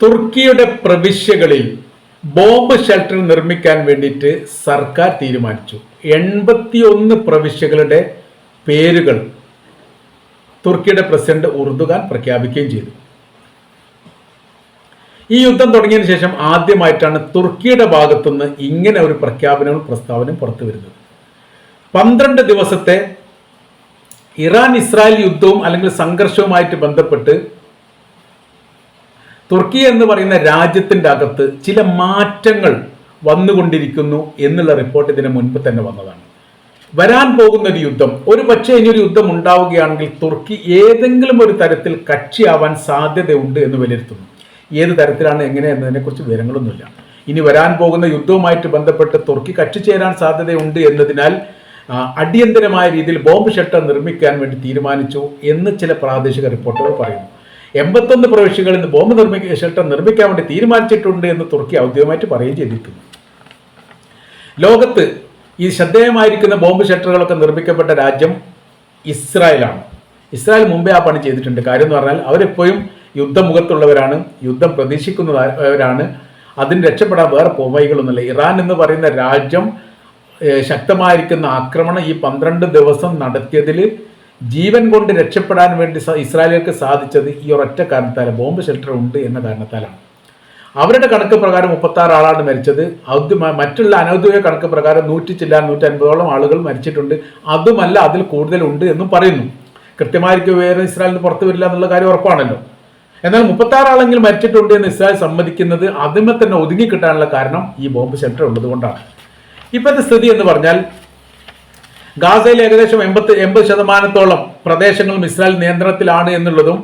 തുർക്കിയുടെ പ്രവിശ്യകളിൽ bomb shelter നിർമ്മിക്കാൻ വേണ്ടിയിട്ട് സർക്കാർ തീരുമാനിച്ചു. എൺപത്തിയൊന്ന് പ്രവിശ്യകളുടെ പേരുകൾ തുർക്കിയുടെ പ്രസിഡന്റ് ഉറുദുഖാൻ പ്രഖ്യാപിക്കുകയും ചെയ്തു. ഈ യുദ്ധം തുടങ്ങിയതിനു ശേഷം ആദ്യമായിട്ടാണ് തുർക്കിയുടെ ഭാഗത്തുനിന്ന് ഇങ്ങനെ ഒരു പ്രഖ്യാപനവും പ്രസ്താവനയും പുറത്തു വരുന്നത്. പന്ത്രണ്ട് ദിവസത്തെ ഇറാൻ ഇസ്രായേൽ യുദ്ധവും അല്ലെങ്കിൽ സംഘർഷവുമായിട്ട് ബന്ധപ്പെട്ട് തുർക്കി എന്ന് പറയുന്ന രാജ്യത്തിന്റെ അകത്ത് ചില മാറ്റങ്ങൾ വന്നുകൊണ്ടിരിക്കുന്നു എന്നുള്ള റിപ്പോർട്ട് ഇതിന് മുൻപ് തന്നെ വന്നതാണ്. വരാൻ പോകുന്ന ഒരു യുദ്ധം ഒരു പക്ഷേ ഇനി ഒരു യുദ്ധം ഉണ്ടാവുകയാണെങ്കിൽ തുർക്കി ഏതെങ്കിലും ഒരു തരത്തിൽ കക്ഷിയാവാൻ സാധ്യതയുണ്ട് എന്ന് വിലയിരുത്തുന്നു. ഏത് തരത്തിലാണ് എങ്ങനെ എന്നതിനെക്കുറിച്ച് വിവരങ്ങളൊന്നുമില്ല. ഇനി വരാൻ പോകുന്ന യുദ്ധവുമായിട്ട് ബന്ധപ്പെട്ട് തുർക്കി കക്ഷി ചേരാൻ സാധ്യതയുണ്ട് എന്നതിനാൽ അടിയന്തരമായ രീതിയിൽ ബോംബ് ഷെൽട്ടർ നിർമ്മിക്കാൻ വേണ്ടി തീരുമാനിച്ചു എന്ന് ചില പ്രാദേശിക റിപ്പോർട്ടുകൾ പറയുന്നു. എൺപത്തൊന്ന് പ്രവിശ്യകളിൽ നിന്ന് ബോംബ് നിർമ്മിക്ക ഷെൽട്ടർ നിർമ്മിക്കാൻ വേണ്ടി തീരുമാനിച്ചിട്ടുണ്ട് എന്ന് തുർക്കി ഔദ്യോഗികമായിട്ട് പറയുകയും ചെയ്തിരിക്കുന്നു. ലോകത്ത് ഈ ശ്രദ്ധേയമായിരിക്കുന്ന ബോംബ് ഷെൽട്ടറുകളൊക്കെ നിർമ്മിക്കപ്പെട്ട രാജ്യം ഇസ്രായേലാണ്. ഇസ്രായേൽ മുമ്പേ ആ പണി ചെയ്തിട്ടുണ്ട്. കാര്യം എന്ന് പറഞ്ഞാൽ അവരെപ്പോഴും യുദ്ധമുഖത്തുള്ളവരാണ് യുദ്ധം പ്രതീക്ഷിക്കുന്നവരാണ്. അതിന് രക്ഷപ്പെടാൻ വേറെ പോവൈകളൊന്നുമില്ല ഇറാൻ എന്ന് പറയുന്ന രാജ്യം ശക്തമായിരിക്കുന്ന ആക്രമണം ഈ പന്ത്രണ്ട് ദിവസം നടത്തിയതിൽ ജീവൻ കൊണ്ട് രക്ഷപ്പെടാൻ വേണ്ടി ഇസ്രായേലുകൾക്ക് സാധിച്ചത് ഈ ഒരൊറ്റ കാരണത്താലാണ് ബോംബ് ഷെൽട്ടർ ഉണ്ട് എന്ന കാരണത്താലാണ്. അവരുടെ കണക്ക് പ്രകാരം മുപ്പത്തി ആറ് ആളാണ് മരിച്ചത്. ഔദ്യ മ- മറ്റുള്ള അനൗദ്യോഗിക കണക്ക് പ്രകാരം നൂറ്റി ചില്ലാൻ നൂറ്റി അൻപതോളം ആളുകൾ മരിച്ചിട്ടുണ്ട്. അതുമല്ല അതിൽ കൂടുതലുണ്ട് എന്നും പറയുന്നു. കൃത്യമായിരിക്കും വേറെ ഇസ്രായേലിന് പുറത്തു വരില്ല എന്നുള്ള കാര്യം ഉറപ്പാണല്ലോ. എന്നാൽ മുപ്പത്തി ആറ് ആളെങ്കിലും മരിച്ചിട്ടുണ്ട് എന്ന് ഇസ്രായേൽ സമ്മതിക്കുന്നത് അതിമേ തന്നെ ഒതുങ്ങി കിട്ടാനുള്ള കാരണം ഈ ബോംബ് ഷെൽട്ടർ ഉള്ളതുകൊണ്ടാണ്. ഇപ്പോഴത്തെ സ്ഥിതി എന്ന് പറഞ്ഞാൽ ഗാസയിൽ ഏകദേശം എൺപത്തി എൺപത് ശതമാനത്തോളം പ്രദേശങ്ങളും ഇസ്രായേൽ നിയന്ത്രണത്തിലാണ് എന്നുള്ളതും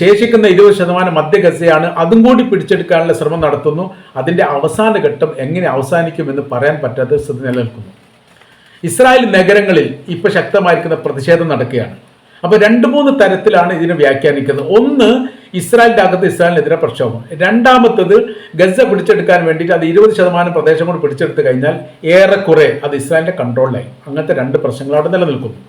ശേഷിക്കുന്ന ഇരുപത് ശതമാനം മധ്യ ഗസയാണ് അതും കൂടി പിടിച്ചെടുക്കാനുള്ള ശ്രമം നടത്തുന്നു. അതിന്റെ അവസാന ഘട്ടം എങ്ങനെ അവസാനിക്കുമെന്ന് പറയാൻ പറ്റാത്ത സ്ഥിതി നിലനിൽക്കുന്നു. ഇസ്രായേൽ നഗരങ്ങളിൽ ഇപ്പോൾ ശക്തമായിരിക്കുന്ന പ്രതിഷേധം നടക്കുകയാണ്. അപ്പോൾ രണ്ട് മൂന്ന് തരത്തിലാണ് ഇതിനെ വ്യാഖ്യാനിക്കുന്നത്. ഒന്ന് ഇസ്രായേലിന്റെ അകത്ത് ഇസ്രായേലിനെതിരെ പ്രക്ഷോഭം. രണ്ടാമത്തത് ഗസ പിടിച്ചെടുക്കാൻ വേണ്ടിയിട്ട് അത് ഇരുപത് ശതമാനം പ്രദേശം കൂടി പിടിച്ചെടുത്ത് കഴിഞ്ഞാൽ ഏറെക്കുറെ അത് ഇസ്രായേലിന്റെ കൺട്രോളിലായി അങ്ങനത്തെ രണ്ട് പ്രശ്നങ്ങൾ അവിടെ നിലനിൽക്കുന്നു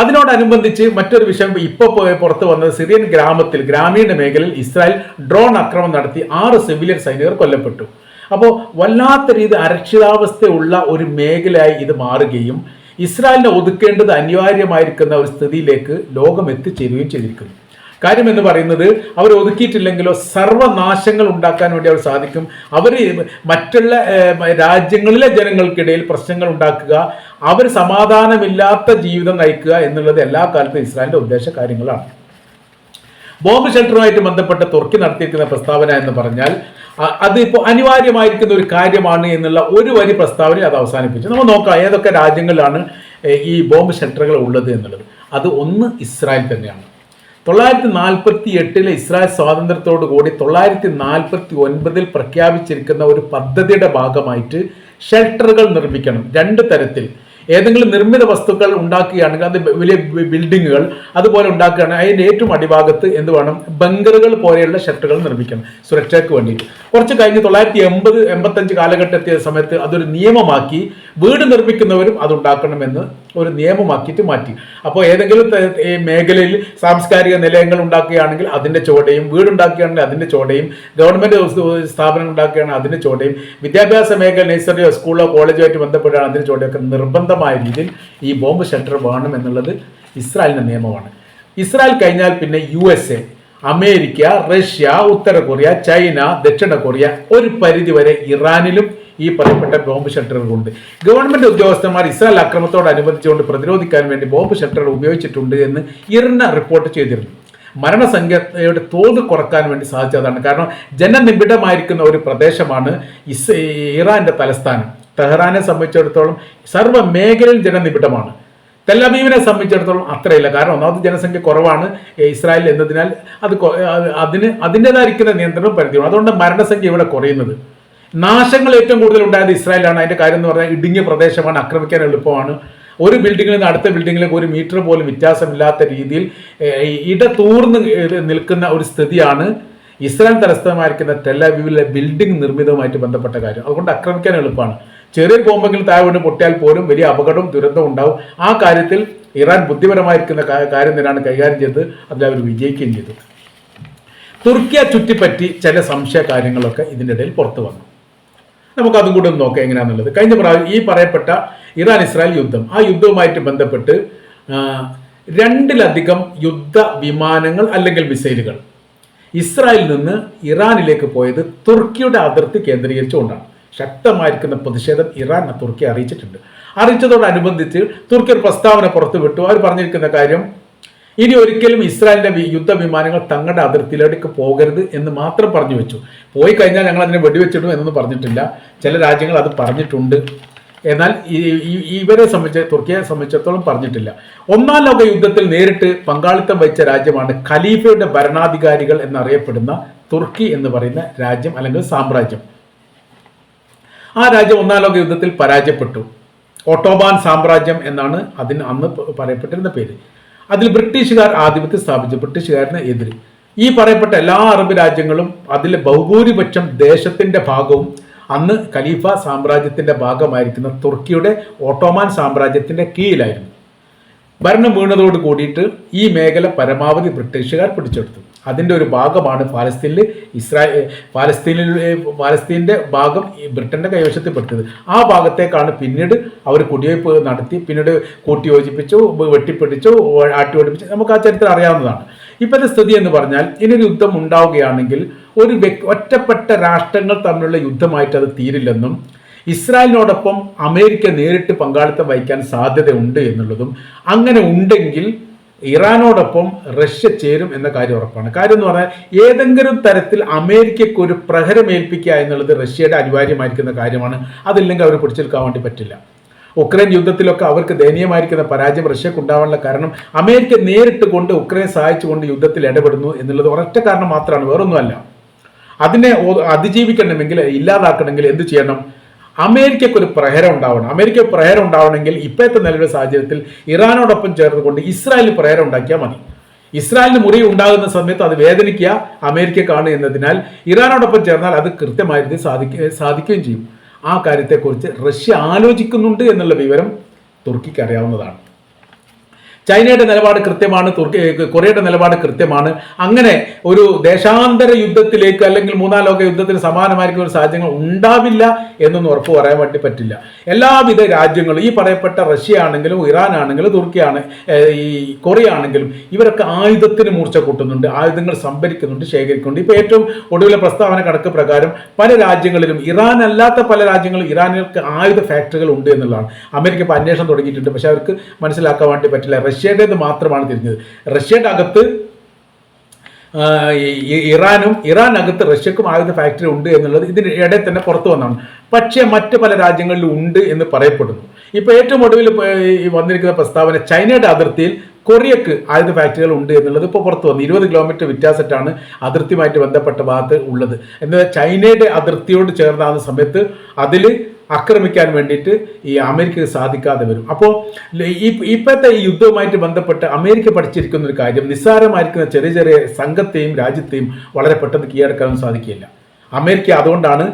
അതിനോടനുബന്ധിച്ച് മറ്റൊരു വിഷയം ഇപ്പോൾ പുറത്ത് വന്നത് സിറിയൻ ഗ്രാമത്തിൽ ഗ്രാമീണ മേഖലയിൽ ഇസ്രായേൽ ഡ്രോൺ ആക്രമണം നടത്തി ആറ് സിവിലിയൻ സൈനികർ കൊല്ലപ്പെട്ടു. അപ്പോൾ വല്ലാത്ത രീതി അരക്ഷിതാവസ്ഥയുള്ള ഒരു മേഖലയായി ഇത് മാറുകയും ഇസ്രായേലിനെ ഒതുക്കേണ്ടത് അനിവാര്യമായിരിക്കുന്ന ഒരു സ്ഥിതിയിലേക്ക് ലോകം എത്തിച്ചേരുകയും ചെയ്തിരിക്കുന്നു. കാര്യം എന്ന് പറയുന്നത് അവർ ഒതുക്കിയിട്ടില്ലെങ്കിലോ സർവനാശങ്ങൾ ഉണ്ടാക്കാൻ വേണ്ടി അവർ സാധിക്കും. അവർ മറ്റുള്ള രാജ്യങ്ങളിലെ ജനങ്ങൾക്കിടയിൽ പ്രശ്നങ്ങൾ ഉണ്ടാക്കുക അവർ സമാധാനമില്ലാത്ത ജീവിതം നയിക്കുക എന്നുള്ളത് എല്ലാ കാലത്തും ഇസ്രായേലിന്റെ ഉദ്ദേശ കാര്യങ്ങളാണ്. ബോംബ് ഷെൽട്ടറുമായിട്ട് ബന്ധപ്പെട്ട് തുർക്കി നടത്തിയിരിക്കുന്ന പ്രസ്താവന എന്ന് പറഞ്ഞാൽ അത് ഇപ്പോൾ അനിവാര്യമായിരിക്കുന്ന ഒരു കാര്യമാണ് എന്നുള്ള ഒരു വരി പ്രസ്താവന അത് അവസാനിപ്പിച്ചു. നമ്മൾ നോക്കാം ഏതൊക്കെ രാജ്യങ്ങളിലാണ് ഈ ബോംബ് ഷെൽട്ടറുകൾ ഉള്ളത് എന്നുള്ളത്. അത് ഒന്ന് ഇസ്രായേൽ തന്നെയാണ്. തൊള്ളായിരത്തി നാൽപ്പത്തി എട്ടിലെ ഇസ്രായേൽ സ്വാതന്ത്ര്യത്തോടു കൂടി തൊള്ളായിരത്തി നാൽപ്പത്തി ഒൻപതിൽ പ്രഖ്യാപിച്ചിരിക്കുന്ന ഒരു പദ്ധതിയുടെ ഭാഗമായിട്ട് ഷെൽട്ടറുകൾ നിർമ്മിക്കണം. രണ്ട് തരത്തിൽ. ഏതെങ്കിലും നിർമ്മിത വസ്തുക്കൾ ഉണ്ടാക്കുകയാണെങ്കിൽ അത് വലിയ ബിൽഡിങ്ങുകൾ അതുപോലെ ഉണ്ടാക്കുകയാണെങ്കിൽ അതിന്റെ ഏറ്റവും അടിഭാഗത്ത് എന്ത് വേണം? ബങ്കറുകൾ പോലെയുള്ള ഷെൽട്ടറുകൾ നിർമ്മിക്കണം സുരക്ഷയ്ക്ക് വേണ്ടിയിട്ട്. കുറച്ച് കഴിഞ്ഞ് തൊള്ളായിരത്തി എൺപത് എൺപത്തഞ്ച് കാലഘട്ടം എത്തിയ സമയത്ത് അതൊരു നിയമമാക്കി വീട് നിർമ്മിക്കുന്നവരും അതുണ്ടാക്കണമെന്ന് ഒരു നിയമമാക്കിയിട്ട് മാറ്റി. അപ്പോൾ ഏതെങ്കിലും മേഖലയിൽ സാംസ്കാരിക നിലയങ്ങൾ ഉണ്ടാക്കുകയാണെങ്കിൽ അതിന്റെ ചുവടയും വീടുണ്ടാക്കുകയാണെങ്കിൽ അതിന്റെ ചുവടയും ഗവൺമെന്റ് സ്ഥാപനം ഉണ്ടാക്കുകയാണെങ്കിൽ അതിന്റെ ചുവടയും വിദ്യാഭ്യാസ മേഖല നഴ്സറിയോ സ്കൂളോ കോളേജോ ആയിട്ട് ബന്ധപ്പെട്ടാണ് അതിന്റെ ചുവടയൊക്കെ നിർബന്ധമായ രീതിയിൽ ഈ ബോംബ് ഷെൽട്ടർ വേണം എന്നുള്ളത് ഇസ്രായേലിന്റെ നിയമമാണ്. ഇസ്രായേൽ കഴിഞ്ഞാൽ പിന്നെ U S A America Russia Uttara Korea China ദക്ഷിണ കൊറിയ ഒരു പരിധിവരെ ഇറാനിലും ഈ പറയപ്പെട്ട ബോംബ് ഷെൽട്ടറുകളുണ്ട്. ഗവൺമെന്റ് ഉദ്യോഗസ്ഥന്മാർ ഇസ്രായേൽ അക്രമത്തോടനുബന്ധിച്ചുകൊണ്ട് പ്രതിരോധിക്കാൻ വേണ്ടി ബോംബ് ഷെൽട്ടറുകൾ ഉപയോഗിച്ചിട്ടുണ്ട് എന്ന് ഇറിന റിപ്പോർട്ട് ചെയ്തിരുന്നു. മരണസംഖ്യയുടെ തോത് കുറയ്ക്കാൻ വേണ്ടി സാധിച്ചതാണ്. കാരണം ജനനിബിഡമായിരിക്കുന്ന ഒരു പ്രദേശമാണ് ഇസ് ഇറാന്റെ തലസ്ഥാനം. തെഹ്റാനെ സംബന്ധിച്ചിടത്തോളം സർവ മേഖലയിൽ ജനനിബിഡമാണ് തെല്ലബീവിനെ സംബന്ധിച്ചിടത്തോളം അത്രയില്ല. കാരണം ഒന്നാമത് ജനസംഖ്യ കുറവാണ്. ഇസ്രായേൽ എന്നതിനാൽ അത് അതിന് അതിന്റെതായിരിക്കുന്ന നിയന്ത്രണവും പരിധിയാണ് അതുകൊണ്ട് മരണസംഖ്യ ഇവിടെ കുറയുന്നത്. നാശങ്ങൾ ഏറ്റവും കൂടുതൽ ഉണ്ടായത് ഇസ്രായേലാണ് അതിന്റെ കാര്യം എന്ന് പറഞ്ഞാൽ ഇടുങ്ങിയ പ്രദേശമാണ്. ആക്രമിക്കാൻ എളുപ്പമാണ്. ഒരു ബിൽഡിങ്ങിൽ നിന്ന് അടുത്ത ബിൽഡിങ്ങിലേക്ക് ഒരു മീറ്റർ പോലും വ്യത്യാസമില്ലാത്ത രീതിയിൽ ഇട ഇടതൂർന്ന് നിൽക്കുന്ന ഒരു സ്ഥിതിയാണ് ഇസ്രായേൽ തലസ്ഥാനമായിരിക്കുന്ന ടെലവീവിലെ ബിൽഡിംഗ് നിർമ്മിതവുമായിട്ട് ബന്ധപ്പെട്ട കാര്യം. അതുകൊണ്ട് ആക്രമിക്കാൻ എളുപ്പമാണ്. ചെറിയൊരു ബോംബെങ്കിലും താഴെ വീണ് പൊട്ടിയാൽ പോലും വലിയ അപകടവും ദുരന്തവും ഉണ്ടാവും. ആ കാര്യത്തിൽ ഇറാൻ ബുദ്ധിപരമായിരിക്കുന്ന കാര്യം തന്നെയാണ് കൈകാര്യം ചെയ്തത്. അതിൽ അവർ വിജയിക്കുകയും ചെയ്തു. തുർക്കിയെ ചുറ്റിപ്പറ്റി ചില സംശയ കാര്യങ്ങളൊക്കെ ഇതിന്റെ ഇടയിൽ പുറത്തു വന്നു. നമുക്ക് അതും കൂടെ ഒന്ന് നോക്കാം എങ്ങനെയാണെന്നുള്ളത് കഴിഞ്ഞ പ്രാവശ്യം ഈ പറയപ്പെട്ട ഇറാൻ ഇസ്രായേൽ യുദ്ധം ആ യുദ്ധവുമായിട്ട് ബന്ധപ്പെട്ട് രണ്ടിലധികം യുദ്ധ വിമാനങ്ങൾ അല്ലെങ്കിൽ മിസൈലുകൾ ഇസ്രായേലിൽ നിന്ന് ഇറാനിലേക്ക് പോയത് തുർക്കിയുടെ അതിർത്തി കേന്ദ്രീകരിച്ചുകൊണ്ടാണ്. ശക്തമായിരിക്കുന്ന പ്രതിഷേധം ഇറാൻ തുർക്കി അറിയിച്ചിട്ടുണ്ട്. അറിയിച്ചതോടനുബന്ധിച്ച് തുർക്കി ഒരു പ്രസ്താവന പുറത്തുവിട്ടു. അവർ പറഞ്ഞിരിക്കുന്ന കാര്യം ഇനി ഒരിക്കലും ഇസ്രായേലിന്റെ യുദ്ധവിമാനങ്ങൾ യുദ്ധ വിമാനങ്ങൾ തങ്ങളുടെ അതിർത്തിയിലേക്ക് പോകരുത് എന്ന് മാത്രം പറഞ്ഞു വെച്ചു. പോയി കഴിഞ്ഞാൽ ഞങ്ങൾ അതിനെ വെടിവെച്ചിടും എന്നൊന്നും പറഞ്ഞിട്ടില്ല. ചില രാജ്യങ്ങൾ അത് പറഞ്ഞിട്ടുണ്ട്. എന്നാൽ ഇവരെ സംബന്ധിച്ച് തുർക്കിയെ സംബന്ധിച്ചിടത്തോളം പറഞ്ഞിട്ടില്ല. ഒന്നാം ലോക യുദ്ധത്തിൽ നേരിട്ട് പങ്കാളിത്തം വഹിച്ച രാജ്യമാണ് ഖലീഫയുടെ ഭരണാധികാരികൾ എന്നറിയപ്പെടുന്ന തുർക്കി എന്ന് പറയുന്ന രാജ്യം അല്ലെങ്കിൽ സാമ്രാജ്യം. ആ രാജ്യം ഒന്നാം ലോക യുദ്ധത്തിൽ പരാജയപ്പെട്ടു. ഓട്ടോബാൻ സാമ്രാജ്യം എന്നാണ് അതിന് അന്ന് പറയപ്പെട്ടിരുന്ന പേര്. അതിൽ ബ്രിട്ടീഷുകാർ ആധിപത്യം സ്ഥാപിച്ചു ബ്രിട്ടീഷുകാരന് എതിര്. ഈ പറയപ്പെട്ട എല്ലാ അറബ് രാജ്യങ്ങളും അതിലെ ബഹുഭൂരിപക്ഷം ദേശത്തിന്റെ ഭാഗവും അന്ന് ഖലീഫ സാമ്രാജ്യത്തിന്റെ ഭാഗമായിരിക്കുന്ന തുർക്കിയുടെ ഓട്ടോമാൻ സാമ്രാജ്യത്തിന്റെ കീഴിലായിരുന്നു. ഭരണം വീണതോട് കൂടിയിട്ട് ഈ മേഖല പരമാവധി ബ്രിട്ടീഷുകാർ പിടിച്ചെടുത്തു. അതിന്റെ ഒരു ഭാഗമാണ് പാലസ്തീനിൽ ഇസ്രായേൽ പാലസ്തീനിൽ പാലസ്തീന്റെ ഭാഗം ബ്രിട്ടന്റെ കൈവശത്തിൽപ്പെട്ടത്. ആ ഭാഗത്തേക്കാണ് പിന്നീട് അവർ കുടിവയ്പ് നടത്തി പിന്നീട് കൂട്ടിയോജിപ്പിച്ചു വെട്ടിപ്പിടിച്ചു ആട്ടി ഓടിപ്പിച്ചു നമുക്ക് ആ ചരിത്രം അറിയാവുന്നതാണ്. ഇപ്പോഴത്തെ സ്ഥിതി എന്ന് പറഞ്ഞാൽ ഇനിയൊരു യുദ്ധം ഉണ്ടാവുകയാണെങ്കിൽ ഒരു ഒറ്റപ്പെട്ട രാഷ്ട്രങ്ങൾ തമ്മിലുള്ള യുദ്ധമായിട്ട് അത് തീരില്ലെന്നും ഇസ്രായേലിനോടൊപ്പം അമേരിക്ക നേരിട്ട് പങ്കാളിത്തം വഹിക്കാൻ സാധ്യതയുണ്ട് എന്നുള്ളതും അങ്ങനെ ഉണ്ടെങ്കിൽ ഇറാനോടൊപ്പം റഷ്യ ചേരും എന്ന കാര്യം ഉറപ്പാണ്. കാര്യം എന്ന് പറഞ്ഞാൽ ഏതെങ്കിലും തരത്തിൽ അമേരിക്കയ്ക്ക് ഒരു പ്രഹരമേൽപ്പിക്കുക എന്നുള്ളത് റഷ്യയുടെ അനിവാര്യമായിരിക്കുന്ന കാര്യമാണ്. അതില്ലെങ്കിൽ അവർ പിടിച്ചെടുക്കാൻ വേണ്ടി പറ്റില്ല. ഉക്രൈൻ യുദ്ധത്തിലൊക്കെ അവർക്ക് ദയനീയമായിരിക്കുന്ന പരാജയം റഷ്യക്ക് ഉണ്ടാവാനുള്ള കാരണം അമേരിക്ക നേരിട്ട് കൊണ്ട് ഉക്രൈൻ സഹായിച്ചുകൊണ്ട് യുദ്ധത്തിൽ ഇടപെടുന്നു എന്നുള്ളത് ഒരൊറ്റ കാരണം മാത്രമാണ് വേറൊന്നുമല്ല. അതിനെ അതിജീവിക്കണമെങ്കിൽ ഇല്ലാതാക്കണമെങ്കിൽ എന്ത് ചെയ്യണം? അമേരിക്കയ്ക്ക് ഒരു പ്രഹരം ഉണ്ടാവണം. അമേരിക്ക പ്രഹരം ഉണ്ടാവണമെങ്കിൽ ഇപ്പോഴത്തെ നിലവിലെ സാഹചര്യത്തിൽ ഇറാനോടൊപ്പം ചേർന്നുകൊണ്ട് ഇസ്രായേലിന് പ്രഹരം ഉണ്ടാക്കിയാൽ മതി. ഇസ്രായേലിന് മുറി ഉണ്ടാകുന്ന സമയത്ത് അത് വേദനിക്കുക അമേരിക്കക്കാണ് എന്നതിനാൽ ഇറാനോടൊപ്പം ചേർന്നാൽ അത് കൃത്യമായിട്ട് സാധിക്കുക സാധിക്കുകയും ചെയ്യും. ആ കാര്യത്തെക്കുറിച്ച് റഷ്യ ആലോചിക്കുന്നുണ്ട് എന്നുള്ള വിവരം തുർക്കിക്ക് അറിയാവുന്നതാണ്. ചൈനയുടെ നിലപാട് കൃത്യമാണ് തുർക്കി കൊറിയയുടെ നിലപാട് കൃത്യമാണ്. അങ്ങനെ ഒരു ദേശാന്തര യുദ്ധത്തിലേക്ക് അല്ലെങ്കിൽ മൂന്നാം ലോക യുദ്ധത്തിന് സമാനമായിരിക്കുന്ന ഒരു സാഹചര്യങ്ങൾ ഉണ്ടാവില്ല എന്നൊന്നും ഉറപ്പ് പറയാൻ വേണ്ടി പറ്റില്ല. എല്ലാവിധ രാജ്യങ്ങളും ഈ പറയപ്പെട്ട റഷ്യ ആണെങ്കിലും ഇറാൻ ആണെങ്കിലും തുർക്കിയാണ് ഈ കൊറിയ ആണെങ്കിലും ഇവരൊക്കെ ആയുധത്തിന് മൂർച്ച കൂട്ടുന്നുണ്ട് ആയുധങ്ങൾ സംഭരിക്കുന്നുണ്ട് ശേഖരിക്കുന്നുണ്ട്. ഇപ്പോൾ ഏറ്റവും ഒടുവിലെ പ്രസ്താവന കണക്ക് പ്രകാരം പല രാജ്യങ്ങളിലും ഇറാൻ അല്ലാത്ത പല രാജ്യങ്ങളും ഇറാനികൾക്ക് ആയുധ ഫാക്ടറികൾ ഉണ്ട് എന്നുള്ളതാണ്. അമേരിക്ക ഇപ്പോൾ അന്വേഷണം തുടങ്ങിയിട്ടുണ്ട് പക്ഷേ അവർക്ക് മനസ്സിലാക്കാൻ വേണ്ടി പറ്റില്ല. റഷ്യയുടേത് മാത്രമാണ് തിരിഞ്ഞത്. റഷ്യയുടെ അകത്ത് ഇറാനും ഇറാനകത്ത് റഷ്യക്കും ആയുധ ഫാക്ടറി ഉണ്ട് എന്നുള്ളത് ഇതിന് ഇടയിൽ തന്നെ പുറത്തു വന്നതാണ്. പക്ഷേ മറ്റ് പല രാജ്യങ്ങളിലും ഉണ്ട് എന്ന് പറയപ്പെടുന്നു. ഇപ്പോൾ ഏറ്റവും ഒടുവിൽ വന്നിരിക്കുന്ന പ്രസ്താവന ചൈനയുടെ അതിർത്തിയിൽ കൊറിയക്ക് ആയുധ ഫാക്ടറികൾ ഉണ്ട് എന്നുള്ളത് ഇപ്പോൾ പുറത്തു വന്നു. ഇരുപത് കിലോമീറ്റർ വ്യത്യാസത്തിലാണ് അതിർത്തിയുമായിട്ട് ബന്ധപ്പെട്ട ഭാഗത്ത് ഉള്ളത്. എന്നാൽ ചൈനയുടെ അതിർത്തിയോട് ചേർന്നാകുന്ന സമയത്ത് അതിൽ ആക്രമിക്കാൻ വേണ്ടിയിട്ട് ഈ അമേരിക്കക്ക് സാധിക്കാതെ വരും. അപ്പോൾ ഈ ഇപ്പോഴത്തെ ഈ യുദ്ധവുമായിട്ട് ബന്ധപ്പെട്ട് അമേരിക്ക പഠിച്ചിരിക്കുന്ന ഒരു കാര്യം നിസ്സാരമായിരിക്കുന്ന ചെറിയ ചെറിയ സംഘത്തെയും രാജ്യത്തെയും വളരെ പെട്ടെന്ന് കീഴടക്കാനും സാധിക്കില്ല അമേരിക്ക അതുകൊണ്ടാണ്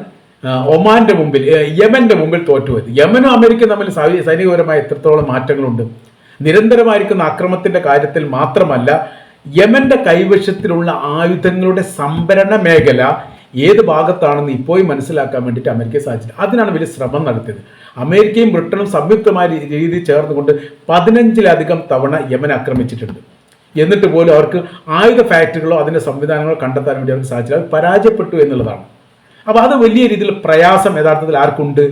ഒമാന്റെ മുമ്പിൽ യമന്റെ മുമ്പിൽ തോറ്റുപോയത്. യമനും അമേരിക്കയും തമ്മിൽ സൈനികപരമായ എത്രത്തോളം മാറ്റങ്ങളുണ്ട്. നിരന്തരമായിരിക്കുന്ന അക്രമത്തിന്റെ കാര്യത്തിൽ മാത്രമല്ല യമന്റെ കൈവശത്തിലുള്ള ആയുധങ്ങളുടെ സംഭരണ മേഖല ഏത് ഭാഗത്താണെന്ന് ഇപ്പോഴും മനസ്സിലാക്കാൻ വേണ്ടിയിട്ട് അമേരിക്കയെ സാധിച്ചില്ല അതിനാണ് വലിയ ശ്രമം നടത്തിയത്. അമേരിക്കയും ബ്രിട്ടനും സംയുക്തമായ രീതിയിൽ ചേർന്നുകൊണ്ട് പതിനഞ്ചിലധികം തവണ യമൻ ആക്രമിച്ചിട്ടുണ്ട്. എന്നിട്ട് പോലും അവർക്ക് ആയുധ ഫാക്ടറികളോ അതിന്റെ സംവിധാനങ്ങളോ കണ്ടെത്താൻ വേണ്ടി അവർക്ക് സാധിച്ചില്ല. അത് പരാജയപ്പെട്ടു എന്നുള്ളതാണ്. അപ്പോൾ അത് വലിയ രീതിയിൽ പ്രയാസം യഥാർത്ഥത്തിൽ ആർക്കുണ്ട്?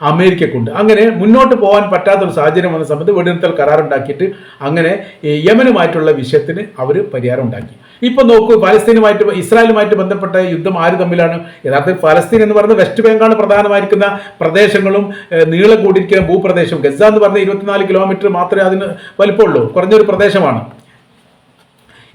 അമേരിക്കക്കുണ്ട്. അങ്ങനെ മുന്നോട്ട് പോകാൻ പറ്റാത്ത ഒരു സാഹചര്യം വന്ന സമയത്ത് വെടിനിർത്തൽ കരാറുണ്ടാക്കിയിട്ട് അങ്ങനെ യമനുമായിട്ടുള്ള വിഷയത്തിന് അവർ പരിഹാരം ഉണ്ടാക്കി ഇപ്പൊ നോക്കൂ ഫലസ്തീനുമായിട്ട് ഇസ്രായേലുമായിട്ട് ബന്ധപ്പെട്ട യുദ്ധം ആര് തമ്മിലാണ്? യഥാർത്ഥത്തിൽ ഫലസ്തീൻ എന്ന് പറയുന്നത് വെസ്റ്റ് ബംഗാൾ പ്രധാനമായിരിക്കുന്ന പ്രദേശങ്ങളും നീളം കൂടിയിരിക്കുന്ന ഭൂപ്രദേശവും. ഗസ എന്ന് പറഞ്ഞ ഇരുപത്തിനാല് കിലോമീറ്റർ മാത്രമേ അതിന് വലിപ്പമുള്ളൂ. കുറഞ്ഞൊരു പ്രദേശമാണ്.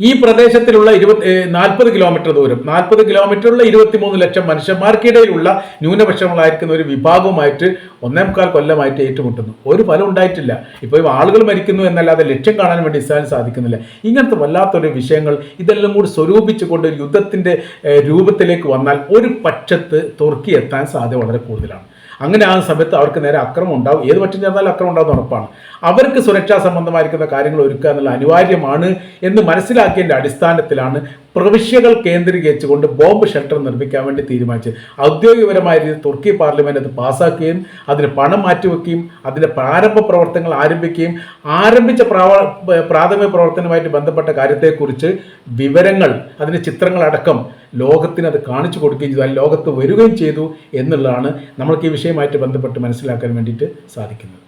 ഈ പ്രദേശത്തിലുള്ള ഇരുപത്തി നാൽപ്പത് കിലോമീറ്റർ ദൂരം നാൽപ്പത് കിലോമീറ്ററുള്ള ഇരുപത്തിമൂന്ന് ലക്ഷം മനുഷ്യന്മാർക്കിടയിലുള്ള ന്യൂനപക്ഷങ്ങളായിരിക്കുന്ന ഒരു വിഭാഗവുമായിട്ട് ഒന്നേ മുക്കാൽ കൊല്ലമായിട്ട് ഏറ്റുമുട്ടുന്നു. ഒരു ഫലം ഉണ്ടായിട്ടില്ല. ഇപ്പോൾ ആളുകൾ മരിക്കുന്നു എന്നല്ലാതെ ലക്ഷ്യം കാണാൻ വേണ്ടി ഇസ്രായേൽ സാധിക്കുന്നില്ല. ഇങ്ങനത്തെ വല്ലാത്തൊരു വിഷയങ്ങൾ ഇതെല്ലാം കൂടി സ്വരൂപിച്ചുകൊണ്ട് യുദ്ധത്തിന്റെ രൂപത്തിലേക്ക് വന്നാൽ ഒരു പക്ഷത്ത് തുർക്കി എത്താൻ സാധ്യത വളരെ കൂടുതലാണ്. അങ്ങനെ ആ സമയത്ത് അവർക്ക് നേരെ അക്രമം ഉണ്ടാവും. ഏത് പക്ഷം ചേർന്നാലും അക്രമം ഉണ്ടാവുന്ന ഉറപ്പാണ്. അവർക്ക് സുരക്ഷാ സംബന്ധമായിരിക്കുന്ന കാര്യങ്ങൾ ഒരുക്കുക എന്നുള്ള അനിവാര്യമാണ് എന്ന് മനസ്സിലാക്കിയതിന്റെ അടിസ്ഥാനത്തിലാണ് പ്രവിശ്യകൾ കേന്ദ്രീകരിച്ചുകൊണ്ട് ബോംബ് ഷെൽട്ടർ നിർമ്മിക്കാൻ വേണ്ടി തീരുമാനിച്ചു ഔദ്യോഗികപരമായ രീതിയിൽ തുർക്കി പാർലമെന്റ് അത് പാസ്സാക്കുകയും അതിന് പണം മാറ്റിവെക്കുകയും അതിന്റെ പ്രാരംഭ പ്രവർത്തനങ്ങൾ ആരംഭിക്കുകയും ആരംഭിച്ച പ്രാഥമിക പ്രവർത്തനവുമായിട്ട് ബന്ധപ്പെട്ട കാര്യത്തെക്കുറിച്ച് വിവരങ്ങൾ അതിന്റെ ചിത്രങ്ങളടക്കം ലോകത്തിന് അത് കാണിച്ചു കൊടുക്കുകയും ചെയ്തു അത് ലോകത്ത് വരികയും ചെയ്തു എന്നുള്ളതാണ് നമ്മൾക്ക് ഈ വിഷയമായിട്ട് ബന്ധപ്പെട്ട് മനസ്സിലാക്കാൻ വേണ്ടിയിട്ട് സാധിക്കുന്നത്.